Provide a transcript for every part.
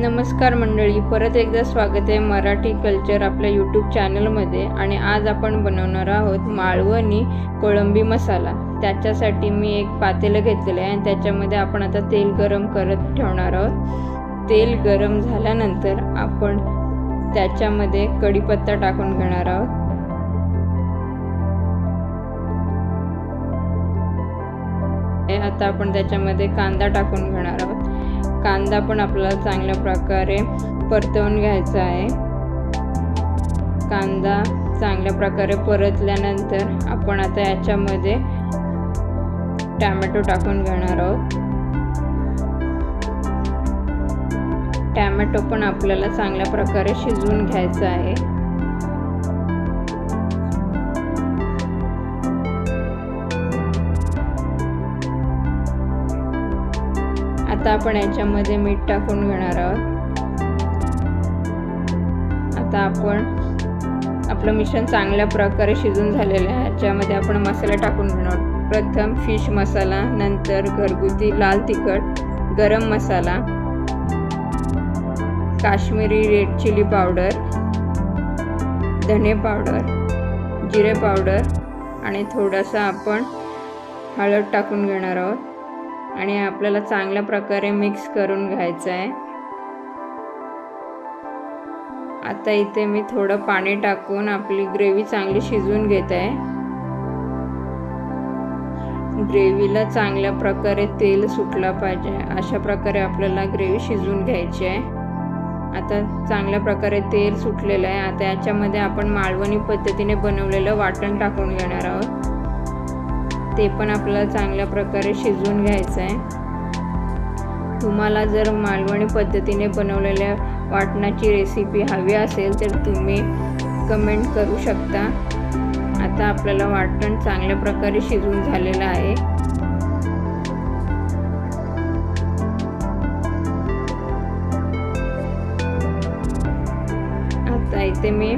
नमस्कार मंडळी परत एकदा स्वागत आहे मराठी कल्चर आपल्या यूट्यूब चॅनलमध्ये आणि आज आपण बनवणार आहोत माळवणी कोळंबी मसाला. त्याच्यासाठी मी एक पातेलं घेतलेलं आहे आणि त्याच्यामध्ये आपण आता तेल गरम करत ठेवणार आहोत. तेल गरम झाल्यानंतर आपण त्याच्यामध्ये कढीपत्ता टाकून घेणार आहोत. हे आता आपण त्याच्यामध्ये कांदा टाकून घेणार आहोत. कांदा पण आपल्याला चांगल्या प्रकारे परतवून घ्यायचा आहे. कांदा चांगल्या प्रकारे परतल्यानंतर आपण आता याच्यामध्ये टॅमॅटो टाकून घेणार आहोत. टॅमॅटो पण आपल्याला चांगल्या प्रकारे शिजवून घ्यायचा आहे. आता आपण याच्यामध्ये मीठ टाकून घेणार आहोत. आता आपण आपलं मिश्रण चांगल्या प्रकारे शिजून झालेलं आहे. याच्यामध्ये आपण मसाला टाकून घेणार प्रथम फिश मसाला नंतर घरगुती लाल तिखट गरम masala Kashmiri red chilli powder धने पावडर जिरे पावडर आणि थोडासा आपण हळद टाकून घेणार आहोत. आणि आपल्याला चांगल्या प्रकारे मिक्स करून घ्यायचं आहे. आता इथे मी थोडं पाणी टाकून आपली ग्रेव्ही चांगली शिजवून घेत आहे. ग्रेव्हीला चांगल्या प्रकारे तेल सुटला पाहिजे. अशा प्रकारे आपल्याला ग्रेव्ही शिजवून घ्यायची आहे. आता चांगल्या प्रकारे तेल सुटलेलं आहे. आता याच्यामध्ये आपण मालवणी पद्धतीने बनवलेलं वाटण टाकून घेणार आहोत. ते पण आपल्याला चांगल्या प्रकारे शिजवून घ्यायचं आहे तुम्हाला जर मालवणी पद्धतीने बनवलेल्या वाटणाची रेसिपी हवी असेल तर तुम्ही कमेंट करू शकता. आता आपल्याला वाटण चांगल्या प्रकारे शिजवून झालेलं आहे. आता इथे मी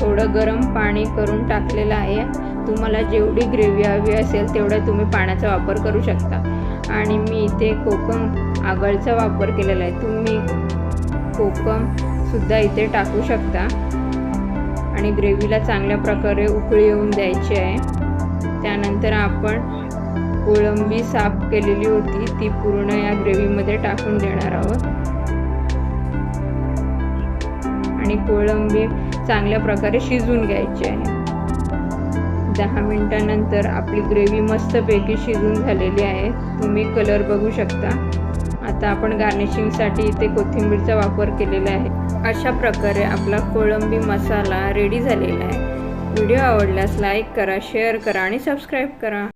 थोडं गरम पाणी करून टाकलेलं आहे. तुम्हाला जेवढी ग्रेव्ही हवी असेल तेवढ्या तुम्ही पाण्याचा वापर करू शकता. आणि मी इथे कोकम आगळचा वापर केलेला आहे. तुम्ही कोकमसुद्धा इथे टाकू शकता. आणि ग्रेव्हीला चांगल्या प्रकारे उकळी येऊन द्यायची आहे. त्यानंतर आपण कोळंबी साफ केलेली होती ती पूर्ण या ग्रेव्हीमध्ये टाकून देणार आहोत. आणि कोळंबी चांगल्या प्रकारे शिजवून घ्यायची आहे. दहा मिनटानंतर आपली ग्रेव्ही मस्तपैकी शिजून झालेली आहे. तुम्ही कलर बघू शकता. आता आपण गार्निशिंगसाठी इथे कोथिंबीरचा वापर केलेला आहे. अशा प्रकारे आपला कोळंबी मसाला रेडी झालेला आहे. व्हिडिओ आवडल्यास लाईक करा शेअर करा आणि सबस्क्राईब करा.